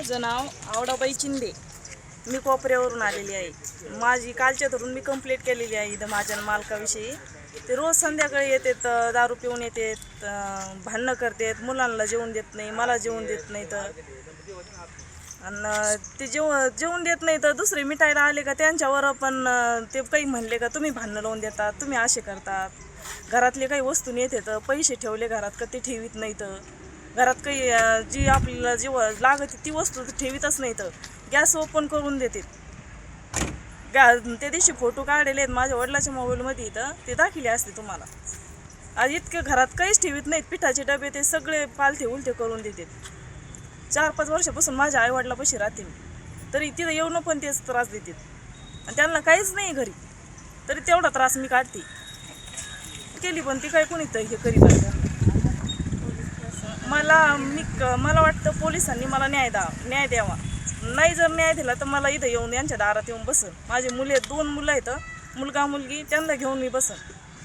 माझं नाव आवडाबाई चिंदे मी कोपऱ्यावरून आलेली आहे. माझी कालच्या धरून मी कंप्लेंट केलेली आहे इथं माझ्या मालकाविषयी. ते रोज संध्याकाळी येतात दारू पिऊन येतात भांडणं करतात मुलांना जेवण देत नाही मला जेवण देत नाही तर. आणि ते जेव जेवण देत नाही तर दुसरे मिठायला आले का त्यांच्यावर पण ते काही म्हणले का तुम्ही भांडणं लावून देतात तुम्ही असे करतात. घरातले काही वस्तू नेत येतं पैसे ठेवले घरात का ते ठेवीत नाही तर. घरात काही जी आपल्याला जी लागते ती वस्तू तर ठेवीतच नाही तर गॅस ओपन करून देते. गॅ त्या दिवशी फोटो काढलेले आहेत माझ्या वडिलाच्या मोबाईलमध्ये इथं. ते दाखिले असते तुम्हाला. आज इतके घरात काहीच ठेवीत नाहीत. पिठाचे डबे ते सगळे पालथे उलथे करून देतात चार पाच वर्षापासून माझ्या आईवडिलापाशी राहते मी. तरी तिथं येऊन पण तेच त्रास देतात आणि त्यांना काहीच नाही घरी. तरी तेवढा त्रास मी काढते. केली पण ती काय कोणी तर हे करीत आहे मला मी क- मला वाटतं पोलिसांनी मला न्याय द्या न्याय द्यावा. नाही जर न्याय दिला तर मला इथं येऊन यांच्या दारात येऊन बसन. माझे मुले दोन मुलं आहेत मुलगा मुलगी त्यांना घेऊन मी बसन.